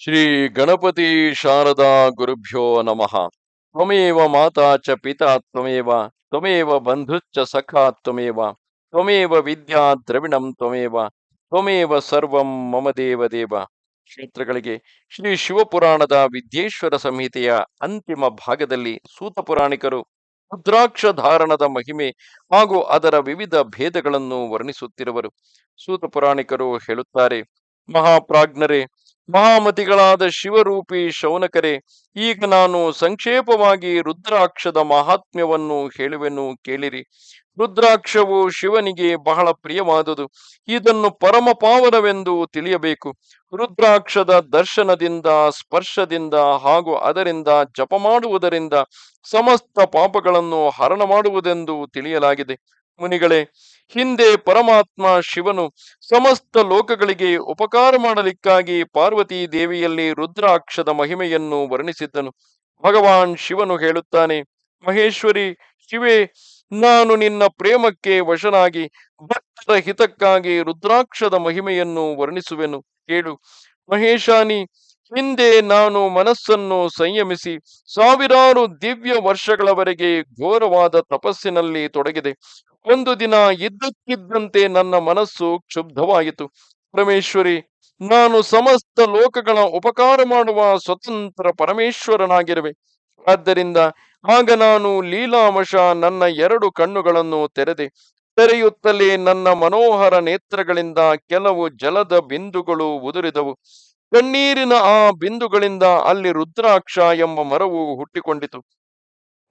ಶ್ರೀ ಗಣಪತಿ ಶಾರದಾ ಗುರುಭ್ಯೋ ನಮಃ. ತ್ವಮೇವ ಮಾತಾ ಚ ಪಿತಾ ತ್ವಮೇವ ತ್ವಮೇವ ಬಂಧುಚ್ಚ ಸಖಾ ತ್ವಮೇವ ತ್ವಮೇವ ವಿದ್ಯಾ ದ್ರವಿಣಂ ತ್ವಮೇವ ತ್ವಮೇವ ಸರ್ವಂ ಮಮ ದೇವ ದೇವ. ಕ್ಷೇತ್ರಗಳಿಗೆ ಶ್ರೀ ಶಿವಪುರಾಣದ ವಿದ್ಯೇಶ್ವರ ಸಂಹಿತೆಯ ಅಂತಿಮ ಭಾಗದಲ್ಲಿ ಸೂತ ಪುರಾಣಿಕರು ರುದ್ರಾಕ್ಷ ಧಾರಣದ ಮಹಿಮೆ ಹಾಗೂ ಅದರ ವಿವಿಧ ಭೇದಗಳನ್ನು ವರ್ಣಿಸುತ್ತಿರುವರು. ಸೂತ ಪುರಾಣಿಕರು ಹೇಳುತ್ತಾರೆ, ಮಹಾಪ್ರಾಜ್ಞರೇ ಮಹಾಮತಿಗಳಾದ ಶಿವರೂಪಿ ಶೌನಕರೆ, ಈಗ ನಾನು ಸಂಕ್ಷೇಪವಾಗಿ ರುದ್ರಾಕ್ಷದ ಮಹಾತ್ಮ್ಯವನ್ನು ಹೇಳುವೆನು ಕೇಳಿರಿ. ರುದ್ರಾಕ್ಷವು ಶಿವನಿಗೆ ಬಹಳ ಪ್ರಿಯವಾದುದು. ಇದನ್ನು ಪರಮ ಪಾವನವೆಂದು ತಿಳಿಯಬೇಕು. ರುದ್ರಾಕ್ಷದ ದರ್ಶನದಿಂದ, ಸ್ಪರ್ಶದಿಂದ ಹಾಗೂ ಅದರಿಂದ ಜಪ ಮಾಡುವುದರಿಂದ ಸಮಸ್ತ ಪಾಪಗಳನ್ನು ಹರಣ ಮಾಡುವುದೆಂದು ತಿಳಿಯಲಾಗಿದೆ. ಮುನಿಗಳೇ ಹಿಂದೆ ಪರಮಾತ್ಮ ಶಿವನು ಸಮಸ್ತ ಲೋಕಗಳಿಗೆ ಉಪಕಾರ ಮಾಡಲಿಕ್ಕಾಗಿ ಪಾರ್ವತಿ ದೇವಿಯಲ್ಲಿ ರುದ್ರಾಕ್ಷದ ಮಹಿಮೆಯನ್ನು ವರ್ಣಿಸಿದ್ದನು. ಭಗವಾನ್ ಶಿವನು ಹೇಳುತ್ತಾನೆ, ಮಹೇಶ್ವರಿ, ಶಿವೆ, ನಾನು ನಿನ್ನ ಪ್ರೇಮಕ್ಕೆ ವಶನಾಗಿ ಭಕ್ತರ ಹಿತಕ್ಕಾಗಿ ರುದ್ರಾಕ್ಷದ ಮಹಿಮೆಯನ್ನು ವರ್ಣಿಸುವೆನು. ಕೇಳು. ಮಹೇಶಾನಿ, ಹಿಂದೆ ನಾನು ಮನಸ್ಸನ್ನು ಸಂಯಮಿಸಿ ಸಾವಿರಾರು ದಿವ್ಯ ವರ್ಷಗಳವರೆಗೆ ಘೋರವಾದ ತಪಸ್ಸಿನಲ್ಲಿ ತೊಡಗಿದೆ. ಒಂದು ದಿನ ಇದ್ದಕ್ಕಿದ್ದಂತೆ ನನ್ನ ಮನಸ್ಸು ಕ್ಷುಬ್ಧವಾಯಿತು. ಪರಮೇಶ್ವರಿ, ನಾನು ಸಮಸ್ತ ಲೋಕಗಳ ಉಪಕಾರ ಮಾಡುವ ಸ್ವತಂತ್ರ ಪರಮೇಶ್ವರನಾಗಿರುವೆ. ಆದ್ದರಿಂದ ಆಗ ನಾನು ಲೀಲಾಮಶ ನನ್ನ ಎರಡು ಕಣ್ಣುಗಳನ್ನು ತೆರೆದೆ. ತೆರೆಯುತ್ತಲೇ ನನ್ನ ಮನೋಹರ ನೇತ್ರಗಳಿಂದ ಕೆಲವು ಜಲದ ಬಿಂದುಗಳು ಉದುರಿದವು. ಕಣ್ಣೀರಿನ ಆ ಬಿಂದುಗಳಿಂದ ಅಲ್ಲಿ ರುದ್ರಾಕ್ಷ ಎಂಬ ಮರವು ಹುಟ್ಟಿಕೊಂಡಿತು.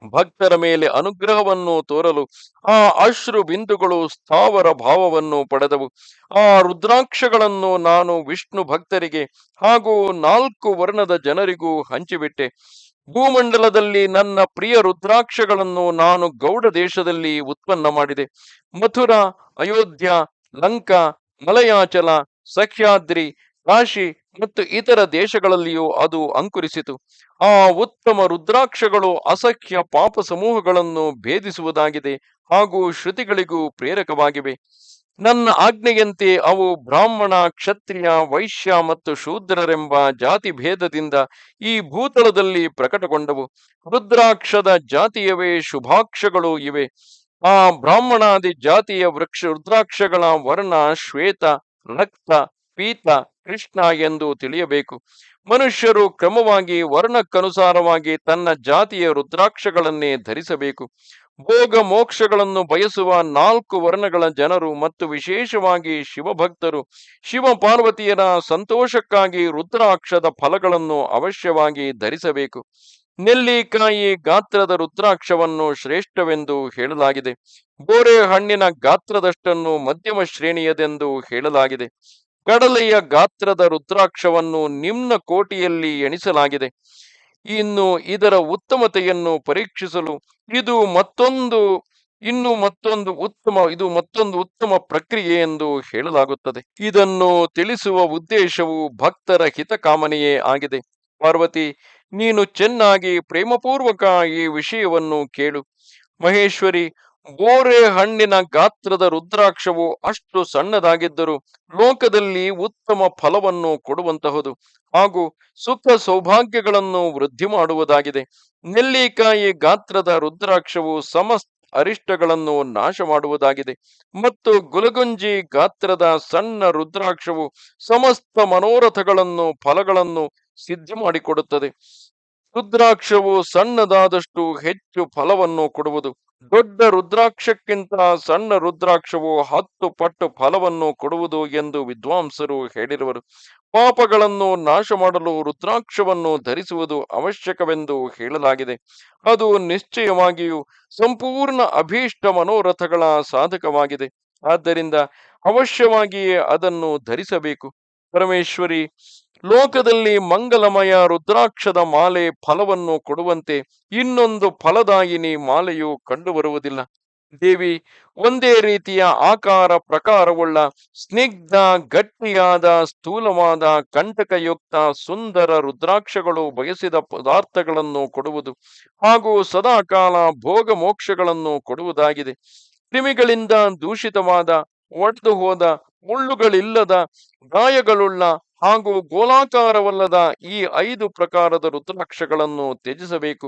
ಭಕ್ತರ ಮೇಲೆ ಅನುಗ್ರಹವನ್ನು ತೋರಲು ಆ ಅಶ್ರು ಬಿಂದುಗಳು ಸ್ಥಾವರ ಭಾವವನ್ನು ಪಡೆದವು. ಆ ರುದ್ರಾಕ್ಷಗಳನ್ನು ನಾನು ವಿಷ್ಣು ಭಕ್ತರಿಗೆ ಹಾಗೂ ನಾಲ್ಕು ವರ್ಣದ ಜನರಿಗೂ ಹಂಚಿಬಿಟ್ಟೆ. ಭೂಮಂಡಲದಲ್ಲಿ ನನ್ನ ಪ್ರಿಯ ರುದ್ರಾಕ್ಷಗಳನ್ನು ನಾನು ಗೌಡ ದೇಶದಲ್ಲಿ ಉತ್ಪನ್ನ ಮಾಡಿದೆ. ಮಥುರಾ, ಅಯೋಧ್ಯ, ಲಂಕಾ, ಮಲಯಾಚಲ ಸಖ್ಯಾದ್ರಿ ಕಾಶಿ ಮತ್ತು ಇತರ ದೇಶಗಳಲ್ಲಿಯೂ ಅದು ಅಂಕುರಿಸಿತು. ಆ ಉತ್ತಮ ರುದ್ರಾಕ್ಷಗಳು ಅಸಖ್ಯ ಪಾಪ ಸಮೂಹಗಳನ್ನು ಭೇದಿಸುವುದಾಗಿದೆ ಹಾಗೂ ಶ್ರುತಿಗಳಿಗೂ ಪ್ರೇರಕವಾಗಿವೆ. ನನ್ನ ಆಜ್ಞೆಯಂತೆ ಅವು ಬ್ರಾಹ್ಮಣ, ಕ್ಷತ್ರಿಯ, ವೈಶ್ಯ ಮತ್ತು ಶೂದ್ರರೆಂಬ ಜಾತಿ ಭೇದದಿಂದ ಈ ಭೂತಳದಲ್ಲಿ ಪ್ರಕಟಗೊಂಡವು. ರುದ್ರಾಕ್ಷದ ಜಾತಿಯವೇ ಶುಭಾಕ್ಷಗಳು ಇವೆ. ಆ ಬ್ರಾಹ್ಮಣಾದಿ ಜಾತಿಯ ವೃಕ್ಷ ರುದ್ರಾಕ್ಷಗಳ ವರ್ಣ, ಶ್ವೇತ, ರಕ್ತ, ಪೀತ ಕೃಷ್ಣ ಎಂದು ತಿಳಿಯಬೇಕು. ಮನುಷ್ಯರು ಕ್ರಮವಾಗಿ ವರ್ಣಕ್ಕನುಸಾರವಾಗಿ ತನ್ನ ಜಾತಿಯ ರುದ್ರಾಕ್ಷಗಳನ್ನೇ ಧರಿಸಬೇಕು. ಭೋಗ ಮೋಕ್ಷಗಳನ್ನು ಬಯಸುವ ನಾಲ್ಕು ವರ್ಣಗಳ ಜನರು ಮತ್ತು ವಿಶೇಷವಾಗಿ ಶಿವಭಕ್ತರು ಶಿವ ಪಾರ್ವತಿಯರ ಸಂತೋಷಕ್ಕಾಗಿ ರುದ್ರಾಕ್ಷದ ಫಲಗಳನ್ನು ಅವಶ್ಯವಾಗಿ ಧರಿಸಬೇಕು. ನೆಲ್ಲಿಕಾಯಿ ಗಾತ್ರದ ರುದ್ರಾಕ್ಷವನ್ನು ಶ್ರೇಷ್ಠವೆಂದು ಹೇಳಲಾಗಿದೆ. ಬೋರೆ ಹಣ್ಣಿನ ಗಾತ್ರದಷ್ಟನ್ನು ಮಧ್ಯಮ ಶ್ರೇಣಿಯದೆಂದು ಹೇಳಲಾಗಿದೆ. ಕಡಲೆಯ ಗಾತ್ರದ ರುದ್ರಾಕ್ಷವನ್ನು ನಿಮ್ನ ಕೋಟಿಯಲ್ಲಿ ಎಣಿಸಲಾಗಿದೆ. ಇನ್ನು ಇದರ ಉತ್ತಮತೆಯನ್ನು ಪರೀಕ್ಷಿಸಲು ಇದು ಮತ್ತೊಂದು, ಇನ್ನು ಮತ್ತೊಂದು ಉತ್ತಮ, ಇದು ಮತ್ತೊಂದು ಉತ್ತಮ ಪ್ರಕ್ರಿಯೆ ಎಂದು ಹೇಳಲಾಗುತ್ತದೆ. ಇದನ್ನು ತಿಳಿಸುವ ಉದ್ದೇಶವು ಭಕ್ತರ ಹಿತಕಾಮನೆಯೇ ಆಗಿದೆ. ಪಾರ್ವತಿ, ನೀನು ಚೆನ್ನಾಗಿ ಪ್ರೇಮಪೂರ್ವಕ ಈ ವಿಷಯವನ್ನು ಕೇಳು. ಮಹೇಶ್ವರಿ ಬೋರೆ ಹಣ್ಣಿನ ಗಾತ್ರದ ರುದ್ರಾಕ್ಷವು ಅಷ್ಟು ಸಣ್ಣದಾಗಿದ್ದರೂ ಲೋಕದಲ್ಲಿ ಉತ್ತಮ ಫಲವನ್ನು ಕೊಡುವಂತಹುದು. ಹಾಗೂ ಸುಖ ಸೌಭಾಗ್ಯಗಳನ್ನು ವೃದ್ಧಿ ಮಾಡುವುದಾಗಿದೆ. ನೆಲ್ಲಿಕಾಯಿ ಗಾತ್ರದ ರುದ್ರಾಕ್ಷವು ಸಮಸ್ತ ಅರಿಷ್ಟಗಳನ್ನು ನಾಶ ಮಾಡುವುದಾಗಿದೆ ಮತ್ತು ಗುಲಗುಂಜಿ ಗಾತ್ರದ ಸಣ್ಣ ರುದ್ರಾಕ್ಷವು ಸಮಸ್ತ ಮನೋರಥಗಳನ್ನು, ಫಲಗಳನ್ನು ಸಿದ್ಧ ಮಾಡಿಕೊಡುತ್ತದೆ. ರುದ್ರಾಕ್ಷವು ಸಣ್ಣದಾದಷ್ಟು ಹೆಚ್ಚು ಫಲವನ್ನು ಕೊಡುವುದು. ದೊಡ್ಡ ರುದ್ರಾಕ್ಷಕ್ಕಿಂತ ಸಣ್ಣ ರುದ್ರಾಕ್ಷವು ಹತ್ತು ಪಟ್ಟು ಫಲವನ್ನು ಕೊಡುವುದು ಎಂದು ವಿದ್ವಾಂಸರು ಹೇಳಿರುವರು. ಪಾಪಗಳನ್ನು ನಾಶ ಮಾಡಲು ರುದ್ರಾಕ್ಷವನ್ನು ಧರಿಸುವುದು ಅವಶ್ಯಕವೆಂದು ಹೇಳಲಾಗಿದೆ. ಅದು ನಿಶ್ಚಯವಾಗಿಯೂ ಸಂಪೂರ್ಣ ಅಭೀಷ್ಟ ಮನೋರಥಗಳ ಸಾಧಕವಾಗಿದೆ. ಆದ್ದರಿಂದ ಅವಶ್ಯವಾಗಿಯೇ ಅದನ್ನು ಧರಿಸಬೇಕು. ಪರಮೇಶ್ವರಿ ಲೋಕದಲ್ಲಿ ಮಂಗಲಮಯ ರುದ್ರಾಕ್ಷದ ಮಾಲೆ ಫಲವನ್ನು ಕೊಡುವಂತೆ ಇನ್ನೊಂದು ಫಲದಾಯಿನಿ ಮಾಲೆಯು ಕಂಡುಬರುವುದಿಲ್ಲ. ದೇವಿ, ಒಂದೇ ರೀತಿಯ ಆಕಾರ ಪ್ರಕಾರವುಳ್ಳ ಸ್ನಿಗ್ಧ ಗಟ್ಟಿಯಾದ ಸ್ಥೂಲವಾದ ಕಂಟಕಯುಕ್ತ ಸುಂದರ ರುದ್ರಾಕ್ಷಗಳು ಬಯಸಿದ ಪದಾರ್ಥಗಳನ್ನು ಕೊಡುವುದು ಹಾಗೂ ಸದಾಕಾಲ ಭೋಗ ಮೋಕ್ಷಗಳನ್ನು ಕೊಡುವುದಾಗಿದೆ. ಕ್ರಿಮಿಗಳಿಂದ ದೂಷಿತವಾದ ಒಡೆದು ಹೋದ ಮುಳ್ಳುಗಳಿಲ್ಲದ, ಗಾಯಗಳುಳ್ಳ ಹಾಗೂ ಗೋಲಾಕಾರವಲ್ಲದ ಈ ಐದು ಪ್ರಕಾರದ ರುದ್ರಾಕ್ಷಗಳನ್ನು ತ್ಯಜಿಸಬೇಕು.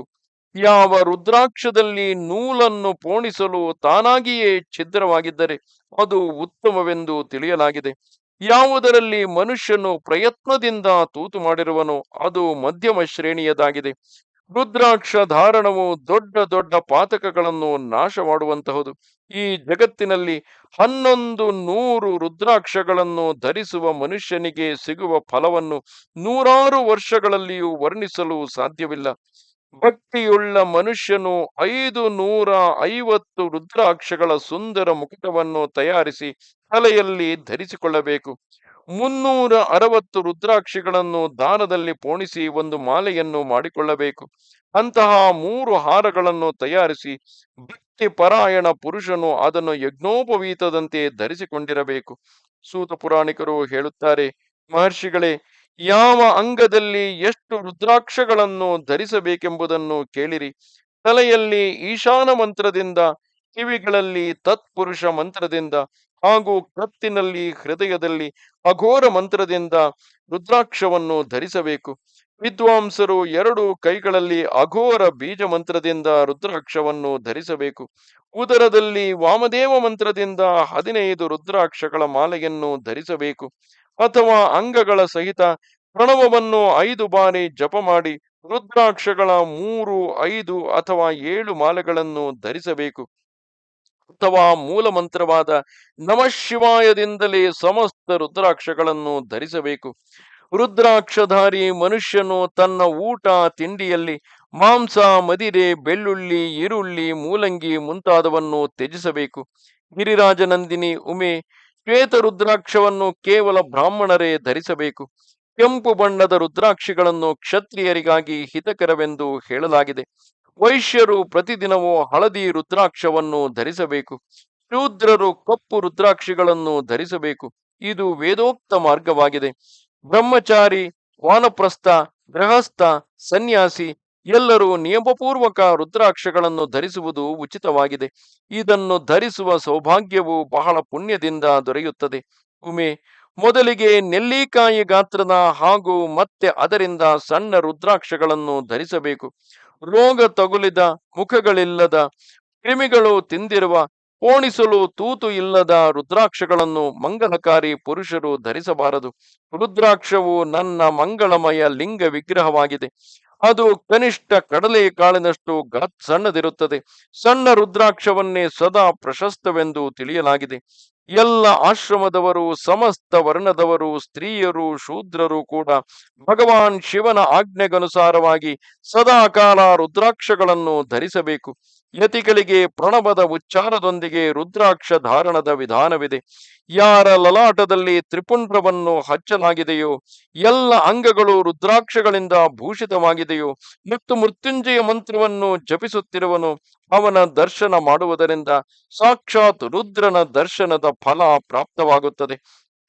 ಯಾವ ರುದ್ರಾಕ್ಷದಲ್ಲಿ ನೂಲನ್ನು ಪೋಣಿಸಲು ತಾನಾಗಿಯೇ ಛಿದ್ರವಾಗಿದ್ದರೆ ಅದು ಉತ್ತಮವೆಂದು ತಿಳಿಯಲಾಗಿದೆ. ಯಾವುದರಲ್ಲಿ ಮನುಷ್ಯನು ಪ್ರಯತ್ನದಿಂದ ತೂತು ಮಾಡಿರುವನೋ ಅದು ಮಧ್ಯಮ ಶ್ರೇಣಿಯದಾಗಿದೆ. ರುದ್ರಾಕ್ಷ ಧಾರಣವು ದೊಡ್ಡ ದೊಡ್ಡ ಪಾತಕಗಳನ್ನು ನಾಶ ಮಾಡುವಂತಹದು ಈ ಜಗತ್ತಿನಲ್ಲಿ ಹನ್ನೊಂದು ನೂರು ರುದ್ರಾಕ್ಷಗಳನ್ನು ಧರಿಸುವ ಮನುಷ್ಯನಿಗೆ ಸಿಗುವ ಫಲವನ್ನು ನೂರಾರು ವರ್ಷಗಳಲ್ಲಿಯೂ ವರ್ಣಿಸಲು ಸಾಧ್ಯವಿಲ್ಲ. ಭಕ್ತಿಯುಳ್ಳ ಮನುಷ್ಯನು ಐದು ನೂರ ಐವತ್ತು ರುದ್ರಾಕ್ಷಗಳ ಸುಂದರ ಮುಕುಟವನ್ನು ತಯಾರಿಸಿ ತಲೆಯಲ್ಲಿ ಧರಿಸಿಕೊಳ್ಳಬೇಕು. ಮುನ್ನೂರ ಅರವತ್ತು ರುದ್ರಾಕ್ಷಿಗಳನ್ನು ದಾನದಲ್ಲಿ ಪೋಣಿಸಿ ಒಂದು ಮಾಲೆಯನ್ನು ಮಾಡಿಕೊಳ್ಳಬೇಕು. ಅಂತಹ ಮೂರು ಹಾರಗಳನ್ನು ತಯಾರಿಸಿ ಭಕ್ತಿ ಪರಾಯಣ ಪುರುಷನು ಅದನ್ನು ಯಜ್ಞೋಪವೀತದಂತೆ ಧರಿಸಿಕೊಂಡಿರಬೇಕು. ಸೂತ ಪುರಾಣಿಕರು ಹೇಳುತ್ತಾರೆ, ಮಹರ್ಷಿಗಳೇ, ಯಾವ ಅಂಗದಲ್ಲಿ ಎಷ್ಟು ರುದ್ರಾಕ್ಷಗಳನ್ನು ಧರಿಸಬೇಕೆಂಬುದನ್ನು ಕೇಳಿರಿ. ತಲೆಯಲ್ಲಿ ಈಶಾನ ಮಂತ್ರದಿಂದ ಕಿವಿಗಳಲ್ಲಿ ತತ್ಪುರುಷ ಮಂತ್ರದಿಂದ ಹಾಗೂ ಕತ್ತಿನಲ್ಲಿ ಹೃದಯದಲ್ಲಿ ಅಘೋರ ಮಂತ್ರದಿಂದ ರುದ್ರಾಕ್ಷವನ್ನು ಧರಿಸಬೇಕು. ವಿದ್ವಾಂಸರು ಎರಡು ಕೈಗಳಲ್ಲಿ ಅಘೋರ ಬೀಜ ಮಂತ್ರದಿಂದ ರುದ್ರಾಕ್ಷವನ್ನು ಧರಿಸಬೇಕು. ಉದರದಲ್ಲಿ ವಾಮದೇವ ಮಂತ್ರದಿಂದ ಹದಿನೈದು ರುದ್ರಾಕ್ಷಗಳ ಮಾಲೆಯನ್ನು ಧರಿಸಬೇಕು. ಅಥವಾ ಅಂಗಗಳ ಸಹಿತ ಪ್ರಣವವನ್ನು ಐದು ಬಾರಿ ಜಪ ಮಾಡಿ ರುದ್ರಾಕ್ಷಗಳ ಮೂರು, ಐದು ಅಥವಾ ಏಳು ಮಾಲೆಗಳನ್ನು ಧರಿಸಬೇಕು. ಅಥವಾ ಮೂಲ ಮಂತ್ರವಾದ ನಮಃಶಿವಾಯದಿಂದಲೇ ಸಮಸ್ತ ರುದ್ರಾಕ್ಷಗಳನ್ನು ಧರಿಸಬೇಕು. ರುದ್ರಾಕ್ಷಧಾರಿ ಮನುಷ್ಯನು ತನ್ನ ಊಟ ತಿಂಡಿಯಲ್ಲಿ ಮಾಂಸ, ಮದಿರೆ, ಬೆಳ್ಳುಳ್ಳಿ, ಈರುಳ್ಳಿ, ಮೂಲಂಗಿ ಮುಂತಾದವನ್ನು ತ್ಯಜಿಸಬೇಕು. ಗಿರಿರಾಜನಂದಿನಿ ಉಮೆ, ಶ್ವೇತ ರುದ್ರಾಕ್ಷವನ್ನು ಕೇವಲ ಬ್ರಾಹ್ಮಣರೇ ಧರಿಸಬೇಕು. ಕೆಂಪು ಬಣ್ಣದ ರುದ್ರಾಕ್ಷಿಗಳನ್ನು ಕ್ಷತ್ರಿಯರಿಗಾಗಿ ಹಿತಕರವೆಂದು ಹೇಳಲಾಗಿದೆ. ವೈಶ್ಯರು ಪ್ರತಿದಿನವೂ ಹಳದಿ ರುದ್ರಾಕ್ಷವನ್ನು ಧರಿಸಬೇಕು, ಶೂದ್ರರು ಕಪ್ಪು ರುದ್ರಾಕ್ಷಿಗಳನ್ನು ಧರಿಸಬೇಕು. ಇದು ವೇದೋಕ್ತ ಮಾರ್ಗವಾಗಿದೆ. ಬ್ರಹ್ಮಚಾರಿ, ವಾನಪ್ರಸ್ಥ, ಗೃಹಸ್ಥ, ಸನ್ಯಾಸಿ ಎಲ್ಲರೂ ನಿಯಮಪೂರ್ವಕ ರುದ್ರಾಕ್ಷಗಳನ್ನು ಧರಿಸುವುದು ಉಚಿತವಾಗಿದೆ. ಇದನ್ನು ಧರಿಸುವ ಸೌಭಾಗ್ಯವು ಬಹಳ ಪುಣ್ಯದಿಂದ ದೊರೆಯುತ್ತದೆ. ಉಮೆ, ಮೊದಲಿಗೆ ನೆಲ್ಲಿಕಾಯಿ ಗಾತ್ರದ ಹಾಗೂ ಮತ್ತೆ ಅದರಿಂದ ಸಣ್ಣ ರುದ್ರಾಕ್ಷಗಳನ್ನು ಧರಿಸಬೇಕು. ರೋಗ ತಗುಲಿದ ಮುಖಗಳಿಲ್ಲದ ಕ್ರಿಮಿಗಳು ತಿಂದಿರುವ ಪೋಣಿಸಲು ತೂತು ಇಲ್ಲದ ರುದ್ರಾಕ್ಷಗಳನ್ನು ಮಂಗಲಕಾರಿ ಪುರುಷರು ಧರಿಸಬಾರದು. ರುದ್ರಾಕ್ಷವು ನನ್ನ ಮಂಗಳಮಯ ಲಿಂಗ ವಿಗ್ರಹವಾಗಿದೆ. ಅದು ಕನಿಷ್ಠ ಕಡಲೆ ಕಾಳಿನಷ್ಟು ಸಣ್ಣದಿರುತ್ತದೆ. ಸಣ್ಣ ರುದ್ರಾಕ್ಷವನ್ನೇ ಸದಾ ಪ್ರಶಸ್ತವೆಂದು ತಿಳಿಯಲಾಗಿದೆ. ಎಲ್ಲ ಆಶ್ರಮದವರು, ಸಮಸ್ತ ವರ್ಣದವರು, ಸ್ತ್ರೀಯರು, ಶೂದ್ರರು ಕೂಡ ಭಗವಾನ್ ಶಿವನ ಆಜ್ಞೆಗನುಸಾರವಾಗಿ ಸದಾಕಾಲ ರುದ್ರಾಕ್ಷಗಳನ್ನು ಧರಿಸಬೇಕು. ಯತಿಗಳಿಗೆ ಪ್ರಣವದ ಉಚ್ಚಾರದೊಂದಿಗೆ ರುದ್ರಾಕ್ಷ ಧಾರಣದ ವಿಧಾನವಿದೆ. ಯಾರ ಲಲಾಟದಲ್ಲಿ ತ್ರಿಪುಂಡ್ರವನ್ನು ಹಚ್ಚಲಾಗಿದೆಯೋ ಎಲ್ಲ ಅಂಗಗಳು ರುದ್ರಾಕ್ಷಗಳಿಂದ ಭೂಷಿತವಾಗಿದೆಯೋ, ಮತ್ತು ಮೃತ್ಯುಂಜಯ ಮಂತ್ರವನ್ನು ಜಪಿಸುತ್ತಿರುವನು ಅವನ ದರ್ಶನ ಮಾಡುವುದರಿಂದ ಸಾಕ್ಷಾತ್ ರುದ್ರನ ದರ್ಶನದ ಫಲ ಪ್ರಾಪ್ತವಾಗುತ್ತದೆ.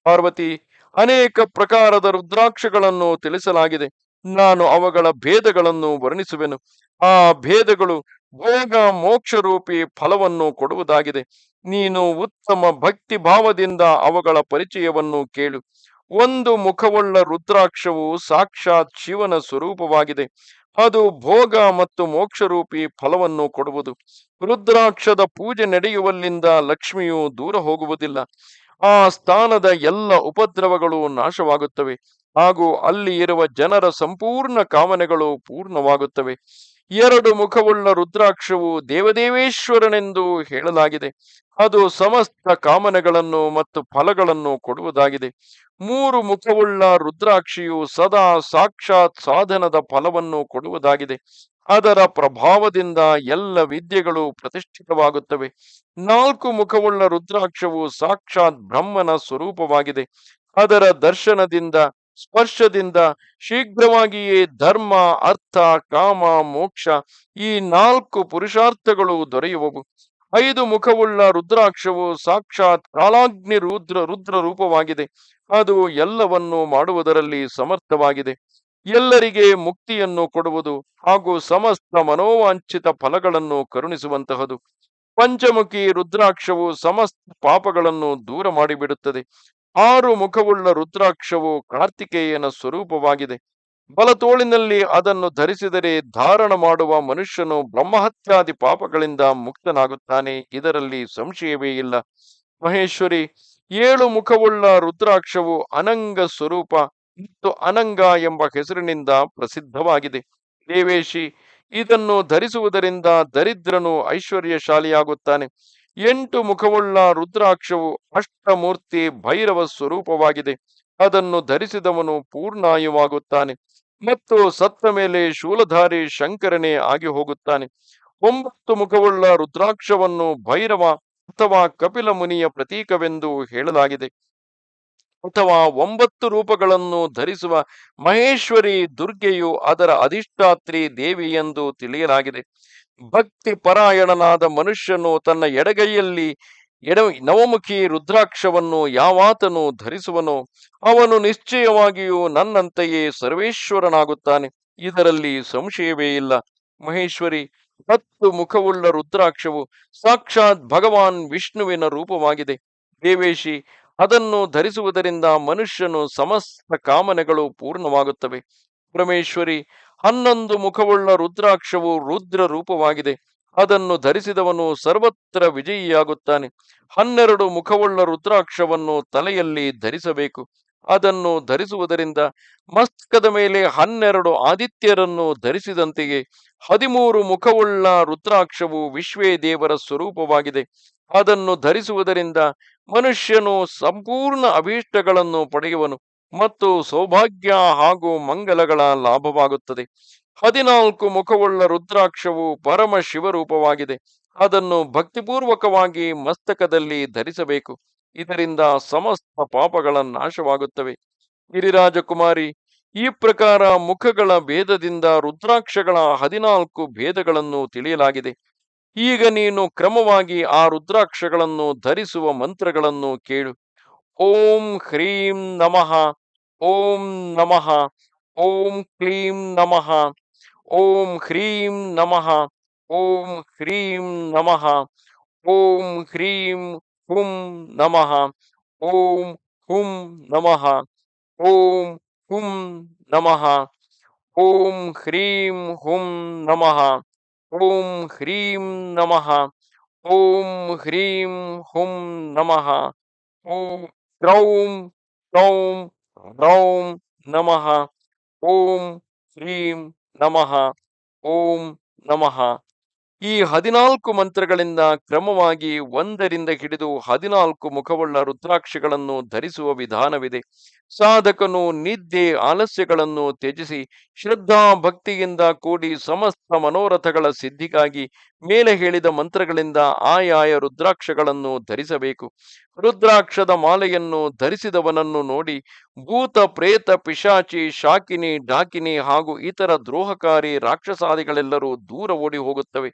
ಪಾರ್ವತಿ, ಅನೇಕ ಪ್ರಕಾರದ ರುದ್ರಾಕ್ಷಗಳನ್ನು ತಿಳಿಸಲಾಗಿದೆ. ನಾನು ಅವುಗಳ ಭೇದಗಳನ್ನು ವರ್ಣಿಸುವೆನು. ಆ ಭೇದಗಳು ಭೋಗ ಮೋಕ್ಷ ರೂಪಿ ಫಲವನ್ನು ಕೊಡುವುದಾಗಿದೆ. ನೀನು ಉತ್ತಮ ಭಕ್ತಿ ಭಾವದಿಂದ ಅವುಗಳ ಪರಿಚಯವನ್ನು ಕೇಳು. ಒಂದು ಮುಖವುಳ್ಳ ರುದ್ರಾಕ್ಷವು ಸಾಕ್ಷಾತ್ ಶಿವನ ಸ್ವರೂಪವಾಗಿದೆ. ಅದು ಭೋಗ ಮತ್ತು ಮೋಕ್ಷರೂಪಿ ಫಲವನ್ನು ಕೊಡುವುದು. ರುದ್ರಾಕ್ಷದ ಪೂಜೆ ನಡೆಯುವಲ್ಲಿಂದ ಲಕ್ಷ್ಮಿಯು ದೂರ ಹೋಗುವುದಿಲ್ಲ. ಆ ಸ್ಥಾನದ ಎಲ್ಲ ಉಪದ್ರವಗಳು ನಾಶವಾಗುತ್ತವೆ ಹಾಗೂ ಅಲ್ಲಿ ಇರುವ ಜನರ ಸಂಪೂರ್ಣ ಕಾಮನೆಗಳು ಪೂರ್ಣವಾಗುತ್ತವೆ. ಎರಡು ಮುಖವುಳ್ಳ ರುದ್ರಾಕ್ಷವು ದೇವದೇವೇಶ್ವರನೆಂದು ಹೇಳಲಾಗಿದೆ. ಅದು ಸಮಸ್ತ ಕಾಮನೆಗಳನ್ನು ಮತ್ತು ಫಲಗಳನ್ನು ಕೊಡುವುದಾಗಿದೆ. ಮೂರು ಮುಖವುಳ್ಳ ರುದ್ರಾಕ್ಷಿಯು ಸದಾ ಸಾಕ್ಷಾತ್ ಸಾಧನದ ಫಲವನ್ನು ಕೊಡುವುದಾಗಿದೆ. ಅದರ ಪ್ರಭಾವದಿಂದ ಎಲ್ಲ ವಿದ್ಯೆಗಳು ಪ್ರತಿಷ್ಠಿತವಾಗುತ್ತವೆ. ನಾಲ್ಕು ಮುಖವುಳ್ಳ ರುದ್ರಾಕ್ಷವು ಸಾಕ್ಷಾತ್ ಬ್ರಹ್ಮನ ಸ್ವರೂಪವಾಗಿದೆ. ಅದರ ದರ್ಶನದಿಂದ ಸ್ಪರ್ಶದಿಂದ ಶೀಘ್ರವಾಗಿಯೇ ಧರ್ಮ, ಅರ್ಥ, ಕಾಮ, ಮೋಕ್ಷ ಈ ನಾಲ್ಕು ಪುರುಷಾರ್ಥಗಳು ದೊರೆಯುವವು. ಐದು ಮುಖವುಳ್ಳ ರುದ್ರಾಕ್ಷವು ಸಾಕ್ಷಾತ್ ಕಾಲಾಗ್ನಿ ರುದ್ರ ರುದ್ರ ರೂಪವಾಗಿದೆ. ಅದು ಎಲ್ಲವನ್ನು ಮಾಡುವುದರಲ್ಲಿ ಸಮರ್ಥವಾಗಿದೆ. ಎಲ್ಲರಿಗೆ ಮುಕ್ತಿಯನ್ನು ಕೊಡುವುದು ಹಾಗೂ ಸಮಸ್ತ ಮನೋವಾಂಛಿತ ಫಲಗಳನ್ನು ಕರುಣಿಸುವಂತಹದು. ಪಂಚಮುಖಿ ರುದ್ರಾಕ್ಷವು ಸಮಸ್ತ ಪಾಪಗಳನ್ನು ದೂರ ಮಾಡಿಬಿಡುತ್ತದೆ. ಆರು ಮುಖವುಳ್ಳ ರುದ್ರಾಕ್ಷವು ಕಾರ್ತಿಕೇಯನ ಸ್ವರೂಪವಾಗಿದೆ. ಬಲತೋಳಿನಲ್ಲಿ ಅದನ್ನು ಧರಿಸಿದರೆ ಧಾರಣ ಮಾಡುವ ಮನುಷ್ಯನು ಬ್ರಹ್ಮಹತ್ಯಾದಿ ಪಾಪಗಳಿಂದ ಮುಕ್ತನಾಗುತ್ತಾನೆ, ಇದರಲ್ಲಿ ಸಂಶಯವೇ ಇಲ್ಲ. ಮಹೇಶ್ವರಿ, ಏಳು ಮುಖವುಳ್ಳ ರುದ್ರಾಕ್ಷವು ಅನಂಗ ಸ್ವರೂಪ ಮತ್ತು ಅನಂಗ ಎಂಬ ಹೆಸರಿನಿಂದ ಪ್ರಸಿದ್ಧವಾಗಿದೆ. ದೇವೇಶಿ, ಇದನ್ನು ಧರಿಸುವುದರಿಂದ ದರಿದ್ರನು ಐಶ್ವರ್ಯಶಾಲಿಯಾಗುತ್ತಾನೆ. ಎಂಟು ಮುಖವುಳ್ಳ ರುದ್ರಾಕ್ಷವು ಅಷ್ಟಮೂರ್ತಿ ಭೈರವ ಸ್ವರೂಪವಾಗಿದೆ. ಅದನ್ನು ಧರಿಸಿದವನು ಪೂರ್ಣಾಯುವಾಗುತ್ತಾನೆ ಮತ್ತು ಸತ್ತ ಮೇಲೆ ಶೂಲಧಾರಿ ಶಂಕರನೇ ಆಗಿ ಹೋಗುತ್ತಾನೆ. ಒಂಬತ್ತು ಮುಖವುಳ್ಳ ರುದ್ರಾಕ್ಷವನ್ನು ಭೈರವ ಅಥವಾ ಕಪಿಲ ಮುನಿಯ ಪ್ರತೀಕವೆಂದು ಹೇಳಲಾಗಿದೆ. ಅಥವಾ ಒಂಬತ್ತು ರೂಪಗಳನ್ನು ಧರಿಸುವ ಮಹೇಶ್ವರಿ ದುರ್ಗೆಯು ಅದರ ಅಧಿಷ್ಠಾತ್ರಿ ದೇವಿ ಎಂದು ತಿಳಿಯಲಾಗಿದೆ. ಭಕ್ತಿ ಪರಾಯಣನಾದ ಮನುಷ್ಯನು ತನ್ನ ಎಡಗೈಯಲ್ಲಿ ಎಡ ನವಮುಖಿ ರುದ್ರಾಕ್ಷವನ್ನು ಯಾವಾತನು ಧರಿಸುವನೋ ಅವನು ನಿಶ್ಚಯವಾಗಿಯೂ ನನ್ನಂತೆಯೇ ಸರ್ವೇಶ್ವರನಾಗುತ್ತಾನೆ. ಇದರಲ್ಲಿ ಸಂಶಯವೇ ಇಲ್ಲ. ಮಹೇಶ್ವರಿ, ಹತ್ತು ಮುಖವುಳ್ಳ ರುದ್ರಾಕ್ಷವು ಸಾಕ್ಷಾತ್ ಭಗವಾನ್ ವಿಷ್ಣುವಿನ ರೂಪವಾಗಿದೆ. ದೇವೇಶಿ, ಅದನ್ನು ಧರಿಸುವುದರಿಂದ ಮನುಷ್ಯನು ಸಮಸ್ತ ಕಾಮನೆಗಳು ಪೂರ್ಣವಾಗುತ್ತವೆ. ಪರಮೇಶ್ವರಿ, ಹನ್ನೊಂದು ಮುಖವುಳ್ಳ ರುದ್ರಾಕ್ಷವು ರುದ್ರ ರೂಪವಾಗಿದೆ. ಅದನ್ನು ಧರಿಸಿದವನು ಸರ್ವತ್ರ ವಿಜಯಿಯಾಗುತ್ತಾನೆ. ಹನ್ನೆರಡು ಮುಖವುಳ್ಳ ರುದ್ರಾಕ್ಷವನ್ನು ತಲೆಯಲ್ಲಿ ಧರಿಸಬೇಕು. ಅದನ್ನು ಧರಿಸುವುದರಿಂದ ಮಸ್ತಕದ ಮೇಲೆ ಹನ್ನೆರಡು ಆದಿತ್ಯರನ್ನು ಧರಿಸಿದಂತೆಯೇ ಹದಿಮೂರು ಮುಖವುಳ್ಳ ರುದ್ರಾಕ್ಷವು ವಿಶ್ವೇ ದೇವರ ಸ್ವರೂಪವಾಗಿದೆ. ಅದನ್ನು ಧರಿಸುವುದರಿಂದ ಮನುಷ್ಯನು ಸಂಪೂರ್ಣ ಅಭೀಷ್ಟಗಳನ್ನು ಪಡೆಯುವನು. ಮತ್ತು ಸೌಭಾಗ್ಯ ಹಾಗೂ ಮಂಗಲಗಳ ಲಾಭವಾಗುತ್ತದೆ. ಹದಿನಾಲ್ಕು ಮುಖವುಳ್ಳ ರುದ್ರಾಕ್ಷವು ಪರಮ ಶಿವರೂಪವಾಗಿದೆ. ಅದನ್ನು ಭಕ್ತಿಪೂರ್ವಕವಾಗಿ ಮಸ್ತಕದಲ್ಲಿ ಧರಿಸಬೇಕು. ಇದರಿಂದ ಸಮಸ್ತ ಪಾಪಗಳ ನಾಶವಾಗುತ್ತವೆ. ಗಿರಿರಾಜಕುಮಾರಿ, ಈ ಪ್ರಕಾರ ಮುಖಗಳ ಭೇದದಿಂದ ರುದ್ರಾಕ್ಷಗಳ ಹದಿನಾಲ್ಕು ಭೇದಗಳನ್ನು ತಿಳಿಯಲಾಗಿದೆ. ಈಗ ನೀನು ಕ್ರಮವಾಗಿ ಆ ರುದ್ರಾಕ್ಷಗಳನ್ನು ಧರಿಸುವ ಮಂತ್ರಗಳನ್ನು ಕೇಳು. ಓಂ ಹ್ರೀಂ ನಮಃ. ಓಂ ನಮಃ ಓಂ ಕ್ಲೀಂ ನಮಃ ಓಂ ಹ್ರೀಂ ನಮಃ ಓಂ ಹ್ರೀಂ ನಮಃ ಓಂ ಹ್ರೀಂ ಹುಂ ನಮಃ ಓಂ ಹುಂ ನಮಃ ಓಂ ಹುಂ ನಮಃ ಓಂ ಹ್ರೀಂ ಹುಂ ನಮಃ ಓಂ ಹ್ರೀಂ ನಮಃ ಓಂ ಹ್ರೀಂ ಹುಂ ನಮಃ ಓಂ ಕ್ರೌಂ ಕ್ರೌಂ ರೌಂ ನಮಃ ಓಂ ಶ್ರೀಂ ನಮಃ ಓಂ ನಮಃ ಈ ಹದಿನಾಲ್ಕು ಮಂತ್ರಗಳಿಂದ ಕ್ರಮವಾಗಿ ಒಂದರಿಂದ ಹಿಡಿದು ಹದಿನಾಲ್ಕು ಮುಖವುಳ್ಳ ರುದ್ರಾಕ್ಷಿಗಳನ್ನು ಧರಿಸುವ ವಿಧಾನವಿದೆ. ಸಾಧಕನು ನಿದ್ದೆ, ಆಲಸ್ಯಗಳನ್ನು ತ್ಯಜಿಸಿ ಶ್ರದ್ಧಾ ಭಕ್ತಿಯಿಂದ ಕೂಡಿ ಸಮಸ್ತ ಮನೋರಥಗಳ ಸಿದ್ಧಿಗಾಗಿ ಮೇಲೆ ಹೇಳಿದ ಮಂತ್ರಗಳಿಂದ ಆಯಾಯ ರುದ್ರಾಕ್ಷಗಳನ್ನು ಧರಿಸಬೇಕು. ರುದ್ರಾಕ್ಷದ ಮಾಲೆಯನ್ನು ಧರಿಸಿದವನನ್ನು ನೋಡಿ ಭೂತ, ಪ್ರೇತ, ಪಿಶಾಚಿ, ಶಾಕಿನಿ, ಡಾಕಿನಿ ಹಾಗೂ ಇತರ ದ್ರೋಹಕಾರಿ ರಾಕ್ಷಸಾದಿಗಳೆಲ್ಲರೂ ದೂರ ಓಡಿ ಹೋಗುತ್ತವೆ.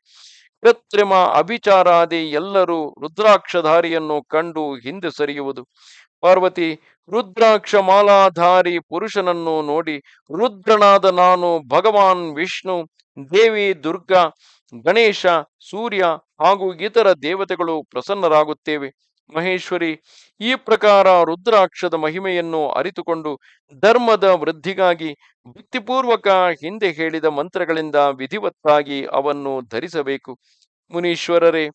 ಕೃತ್ರಿಮ ಅಭಿಚಾರಾದಿ ಎಲ್ಲರೂ ರುದ್ರಾಕ್ಷಧಾರಿಯನ್ನು ಕಂಡು ಹಿಂದೆ ಸರಿಯುವುದು. ಪಾರ್ವತಿ, ರುದ್ರಾಕ್ಷ ಮಾಲಾಧಾರಿ ಪುರುಷನನ್ನು ನೋಡಿ, ರುದ್ರನಾದ ನಾನು ಭಗವಾನ್ ವಿಷ್ಣು, ದೇವಿ ದುರ್ಗಾ, ಗಣೇಶ, ಸೂರ್ಯ ಹಾಗೂ ಇತರ ದೇವತೆಗಳು ಪ್ರಸನ್ನರಾಗುತ್ತೇವೆ. ಮಹೇಶ್ವರಿ, ಈ ಪ್ರಕಾರ ರುದ್ರಾಕ್ಷದ ಮಹಿಮೆಯನ್ನು ಅರಿತುಕೊಂಡು ಧರ್ಮದ ವೃದ್ಧಿಗಾಗಿ, ಭಕ್ತಿಪೂರ್ವಕ ಹಿಂದೆ ಹೇಳಿದ ಮಂತ್ರಗಳಿಂದ ವಿಧಿವತ್ತಾಗಿ ಅವನ್ನು ಧರಿಸಬೇಕು. ಮುನೀಶ್ವರರೇ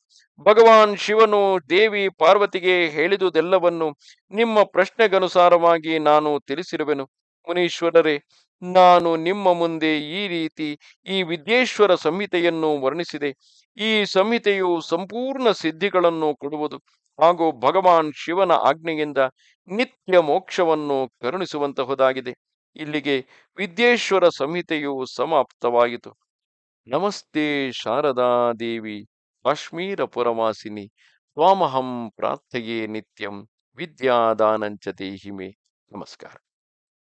ಭಗವಾನ್ ಶಿವನು ದೇವಿ ಪಾರ್ವತಿಗೆ ಹೇಳಿದುದೆಲ್ಲವನ್ನು ನಿಮ್ಮ ಪ್ರಶ್ನೆಗನುಸಾರವಾಗಿ ನಾನು ತಿಳಿಸಿರುವೆನು. ಮುನೀಶ್ವರರೇ, ನಾನು ನಿಮ್ಮ ಮುಂದೆ ಈ ರೀತಿ ಈ ವಿದ್ಯೇಶ್ವರ ಸಂಹಿತೆಯನ್ನು ವರ್ಣಿಸಿದೆ. ಈ ಸಂಹಿತೆಯು ಸಂಪೂರ್ಣ ಸಿದ್ಧಿಗಳನ್ನು ಕೊಡುವುದು ಹಾಗೂ ಭಗವಾನ್ ಶಿವನ ಆಜ್ಞೆಯಿಂದ ನಿತ್ಯ ಮೋಕ್ಷವನ್ನು ಕರುಣಿಸುವಂತಹುದಾಗಿದೆ. ಇಲ್ಲಿಗೆ ವಿದ್ಯೇಶ್ವರ ಸಂಹಿತೆಯು ಸಮಾಪ್ತವಾಯಿತು. ನಮಸ್ತೆ ಶಾರದಾ ದೇವಿ. ಕಾಶ್ಮೀರ ಸ್ವಾಮಹಂ ಪ್ರಾರ್ಥಯೇ ನಿತ್ಯಂ ವಿದ್ಯಾದಾನಂಚ ದೇಹಿಮೆ. ನಮಸ್ಕಾರ.